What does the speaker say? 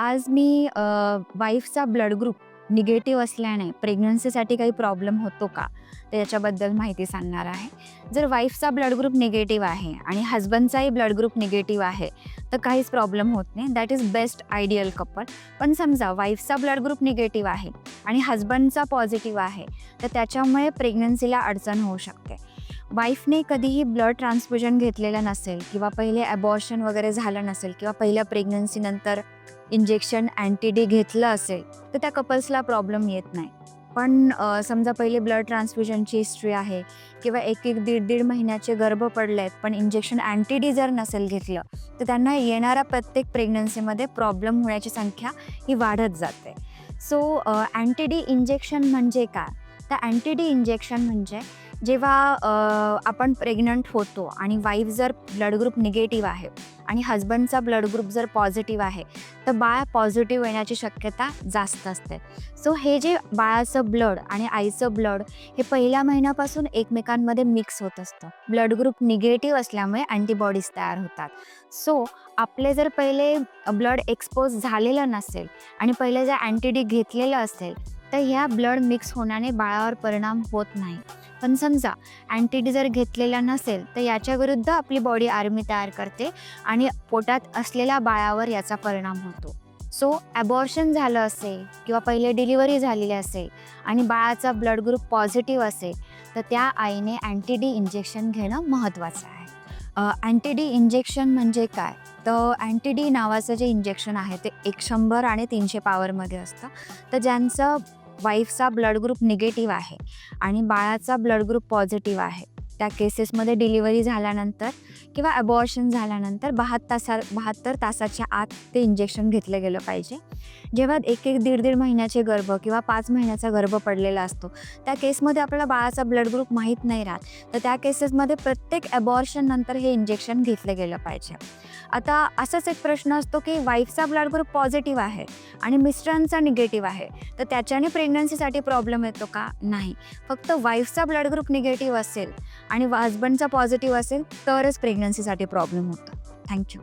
आज मी वाईफचा ब्लड ग्रुप निगेटिव्ह असल्याने प्रेग्नन्सीसाठी काही प्रॉब्लेम होतो का? तर याच्याबद्दल माहिती सांगणार आहे. जर वाईफचा ब्लड ग्रुप निगेटिव्ह आहे आणि हजबंडचाही ब्लड ग्रुप निगेटिव्ह आहे तर काहीच प्रॉब्लेम होत नाही. That is best ideal couple पण समजा वाईफचा ब्लड ग्रुप निगेटिव्ह आहे आणि हजबंडचा पॉझिटिव्ह आहे तर त्याच्यामुळे प्रेग्नन्सीला अडचण होऊ शकते. वाईफने कधीही ब्लड ट्रान्सफ्युजन घेतलेलं नसेल किंवा पहिले ॲबॉर्शन वगैरे झालं नसेल किंवा पहिल्या प्रेग्नन्सीनंतर इंजेक्शन अँटीडी घेतलं असेल तर त्या कपल्सला प्रॉब्लेम येत नाही. पण समजा पहिले ब्लड ट्रान्सफ्युजनची हिस्ट्री आहे किंवा एक एक दीड दीड महिन्याचे गर्भ पडले आहेत पण इंजेक्शन अँटीडी जर नसेल घेतलं तर त्यांना येणाऱ्या प्रत्येक प्रेग्नन्सीमध्ये प्रॉब्लेम होण्याची संख्या ही वाढत जाते. सो अँटीडी इंजेक्शन म्हणजे काय? तर अँटीडी इंजेक्शन म्हणजे जेव्हा आपण प्रेग्नंट होतो आणि वाईफ जर ब्लड ग्रुप निगेटिव्ह आहे आणि हजबंडचा ब्लड ग्रुप जर पॉझिटिव्ह आहे तर बाळ पॉझिटिव्ह येण्याची शक्यता जास्त असते. सो हे जे बाळाचं ब्लड आणि आईचं ब्लड हे पहिल्या महिन्यापासून एकमेकांमध्ये मिक्स होत असतं. ब्लड ग्रुप निगेटिव्ह असल्यामुळे अँटीबॉडीज तयार होतात. सो आपले जर पहिले ब्लड एक्सपोज झालेलं नसेल आणि पहिले जर अँटीडी घेतलेलं असेल तर ह्या ब्लड मिक्स होण्याने बाळावर परिणाम होत नाही. पण समजा अँटीडी जर घेतलेला नसेल तर याच्या विरुद्ध आपली बॉडी आर्मी तयार करते आणि पोटात असलेल्या बाळावर याचा परिणाम होतो. सो ॲबॉर्शन झालं असेल किंवा पहिले डिलिव्हरी झालेली असेल आणि बाळाचा ब्लड ग्रुप पॉझिटिव्ह असेल तर त्या आईने अँटी डी इंजेक्शन घेणं महत्त्वाचं आहे. अँटी डी इंजेक्शन म्हणजे काय? तर अँटी डी नावाचं जे इंजेक्शन आहे ते एक शंभर आणि तीनशे पावरमध्ये असतं. तर ज्यांचं वाईफचा ब्लड ग्रुप निगेटिव्ह आहे आणि बाळाचा ब्लड ग्रुप पॉझिटिव्ह आहे. त्या केसेसमध्ये डिलिव्हरी झाल्यानंतर किंवा अबॉर्शन झाल्यानंतर बहात तासा बहात्तर तासाच्या आत ते इंजेक्शन घेतलं गेलं पाहिजे. जेव्हा एक एक दीड दीड महिन्याचे गर्भ किंवा पाच महिन्याचा गर्भ पडलेला असतो त्या केसमध्ये आपल्याला बाळाचा ब्लड ग्रुप माहीत नाही राहत. तर त्या केसेसमध्ये प्रत्येक ॲबॉर्शन नंतर हे इंजेक्शन घेतलं गेलं पाहिजे. आता असाच एक प्रश्न असतो की वाईफचा ब्लड ग्रुप पॉझिटिव्ह आहे आणि मिस्टरांचा निगेटिव्ह आहे तर त्याच्याने प्रेग्नन्सीसाठी प्रॉब्लेम येतो का? नाही. फक्त वाईफचा ब्लड ग्रुप निगेटिव्ह असेल आणि हजबंडचा पॉझिटिव्ह असेल तरच प्रेग्नन्सीसाठी प्रॉब्लेम होतो. थँक्यू